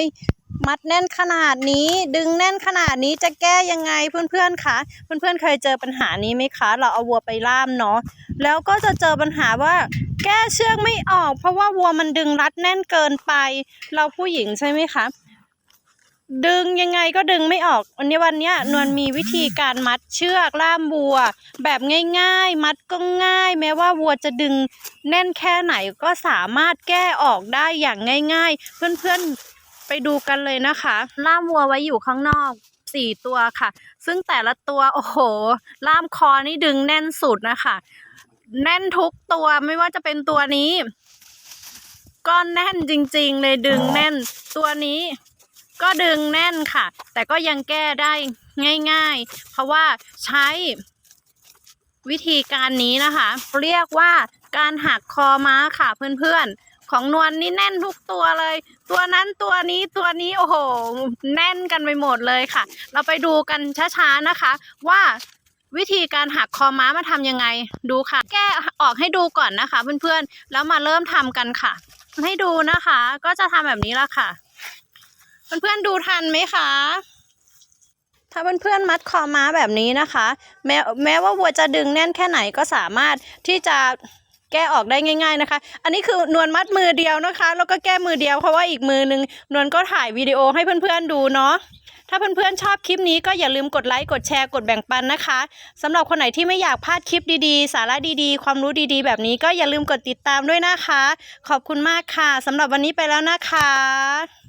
ยมัดแน่นขนาดนี้ดึงแน่นขนาดนี้จะแก้ยังไงเพื่อนๆคะเพื่อนๆเคยเจอปัญหานี้ไหมคะ เราเอาวัวไปล่ามเนาะแล้วก็จะเจอปัญหาว่า แก้เชือกไม่ออก เพราะว่าวัวมันดึงรัดแน่นเกินไป เราผู้หญิงใช่ไหมคะดึงยังไงก็ดึงไม่ออกวันนี้วันนี้นวลมีวิธีการมัดเชือกล่ามวัว แบบง่าย ๆ มัดก็ง่าย แม้ว่าวัวจะดึงแน่นแค่ไหนก็สามารถแก้ออกได้อย่างง่าย ๆ เพื่อนๆ ไปดูกันเลยนะคะ ล่ามวัวไว้อยู่ข้างนอกสี่ตัวค่ะ ซึ่งแต่ละตัวโอ้โห ล่ามคอนี่ดึงแน่นสุดนะคะ แน่นทุกตัวไม่ว่าจะเป็นตัวนี้ก็แน่นจริง ๆ เลยดึงแน่น ตัวนี้ก็ดึงแน่นค่ะ แต่ก็ยังแก้ได้ง่าย ๆ เพราะว่าใช้วิธีการนี้นะคะ เรียกว่าการหักคอม้าค่ะเพื่อนๆ ของนวลนี่แน่นทุกตัวเลย ตัวนั้นตัวนี้ตัวนี้โอ้โห แน่นกันไปหมดเลยค่ะ เราไปดูกันช้าๆนะคะ ว่าวิธีการหักคอม้ามาทำยังไงดูค่ะ แก้ออกให้ดูก่อนนะคะ เพื่อนๆแล้วมาเริ่มทำกันค่ะ ให้ดูนะคะ ก็จะทำแบบนี้ละค่ะ เพื่อนๆดูทันไหมคะถ้าเพื่อนๆมัดคอม้าแบบนี้นะคะ แม้แม้ว่าวัวจะดึงแน่นแค่ไหนก็สามารถที่จะ แก้ออกได้ง่าย ๆนะคะ อันนี้คือนวลมัดมือเดียวนะคะ แล้วก็แก้มือเดียวเพราะว่าอีกมือนึงนวลก็ถ่ายวิดีโอให้เพื่อนๆดูเนาะถ้าเพื่อนๆชอบคลิปนี้ก็อย่าลืมกดไลค์กดแชร์กดแบ่งปันนะคะสำหรับคนไหนที่ไม่อยากพลาดคลิปดีๆ สาระดีๆ ความรู้ดีๆ แบบนี้ก็อย่าลืมกดติดตามด้วยนะคะ ขอบคุณมากค่ะสำหรับวันนี้ไปแล้วนะคะ